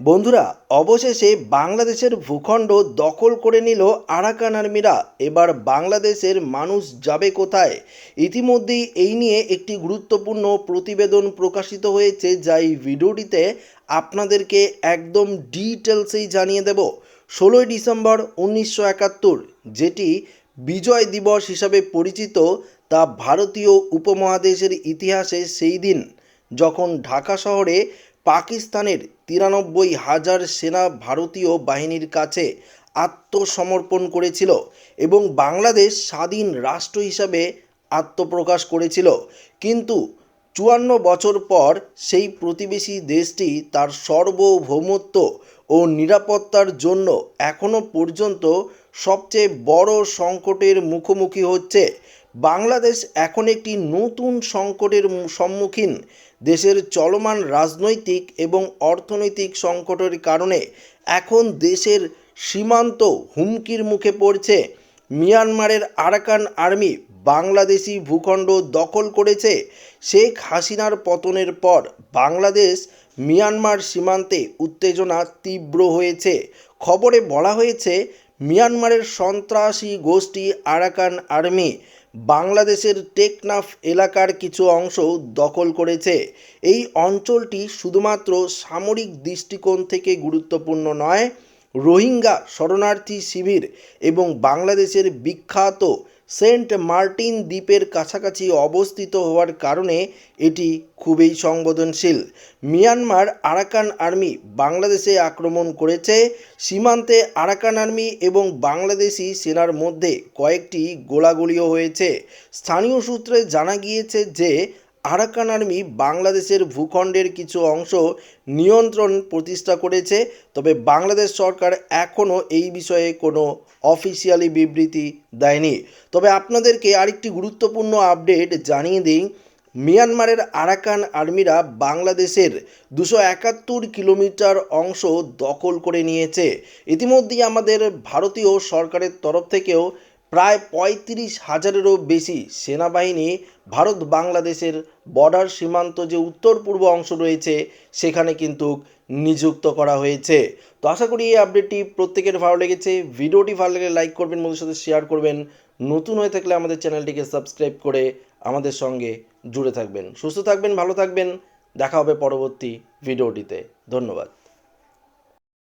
বন্ধুরা, অবশেষে বাংলাদেশের ভূখণ্ড দখল করে নিল আরাকান আর্মিরা এবার বাংলাদেশের মানুষ যাবে কোথায়? ইতিমধ্যেই এই নিয়ে একটি গুরুত্বপূর্ণ প্রতিবেদন প্রকাশিত হয়েছে, যা এই ভিডিওটিতে আপনাদেরকে একদম ডিটেলসেই জানিয়ে দেব। ষোলোই ডিসেম্বর উনিশশো একাত্তর, যেটি বিজয় দিবস হিসাবে পরিচিত তা ভারতীয় উপমহাদেশের ইতিহাসে সেই দিন, যখন ঢাকা শহরে পাকিস্তানের তিরানব্বই হাজার সেনা ভারতীয় বাহিনীর কাছে আত্মসমর্পণ করেছিল এবং বাংলাদেশ স্বাধীন রাষ্ট্র হিসাবে আত্মপ্রকাশ করেছিল। কিন্তু চুয়ান্ন বছর পর সেই প্রতিবেশী দেশটি তার সার্বভৌমত্ব ও নিরাপত্তার জন্য এখনও পর্যন্ত সবচেয়ে বড় সংকটের মুখোমুখি হচ্ছে বাংলাদেশ এখন একটি নতুন সংকটের সম্মুখীন। দেশের চলমান রাজনৈতিক এবং অর্থনৈতিক সংকটের কারণে এখন দেশের সীমান্ত হুমকির মুখে পড়ছে। মিয়ানমারের আরাকান আর্মি বাংলাদেশি ভূখণ্ড দখল করেছে। শেখ হাসিনার পতনের পর বাংলাদেশ মিয়ানমার সীমান্তে উত্তেজনা তীব্র হয়েছে। খবরে বলা হয়েছে, মিয়ানমারের সন্ত্রাসী গোষ্ঠী আরাকান আর্মি বাংলাদেশের টেকনাফ এলাকার কিছু অংশ দখল করেছে। এই অঞ্চলটি শুধুমাত্র সামরিক দৃষ্টিকোণ থেকে গুরুত্বপূর্ণ নয়, রোহিঙ্গা শরণার্থী শিবির এবং বাংলাদেশের বিখ্যাত সেন্ট মার্টিন দ্বীপের কাছাকাছি অবস্থিত হওয়ার কারণে এটি খুবই সংবেদনশীল। মিয়ানমার আরাকান আর্মি বাংলাদেশে আক্রমণ করেছে। সীমান্তে আরাকান আর্মি এবং বাংলাদেশি সেনার মধ্যে কয়েকটি গোলাগুলিও হয়েছে। স্থানীয় সূত্রে জানা গিয়েছে যে আরাকান আর্মি বাংলাদেশের ভূখণ্ডের কিছু অংশ নিয়ন্ত্রণ প্রতিষ্ঠা করেছে, তবে বাংলাদেশ সরকার এখনও এই বিষয়ে কোনো অফিসিয়ালি বিবৃতি দেয়নি। তবে আপনাদেরকে আরেকটি গুরুত্বপূর্ণ আপডেট জানিয়ে দিই, মিয়ানমারের আরাকান আর্মিরা বাংলাদেশের দুশো একাত্তর কিলোমিটার অংশ দখল করে নিয়েছে। ইতিমধ্যেই আমাদের ভারতীয় সরকারের তরফ থেকেও প্রায় পঁয়ত্রিশ হাজারেরও বেশি সেনাবাহিনী ভারত বাংলাদেশের বর্ডার সীমান্ত যে উত্তর পূর্ব অংশ রয়েছে, সেখানে কিন্তু নিযুক্ত করা হয়েছে। তো আশা করি এই আপডেটটি প্রত্যেকের ভালো লেগেছে। ভিডিওটি ভালো লাগলে লাইক করবেন বন্ধুর সাথে শেয়ার করবেন। নতুন হয়ে থাকলে আমাদের চ্যানেলটিকে সাবস্ক্রাইব করে আমাদের সঙ্গে জুড়ে থাকবেন। সুস্থ থাকবেন, ভালো থাকবেন। দেখা হবে পরবর্তী ভিডিওটিতে। ধন্যবাদ।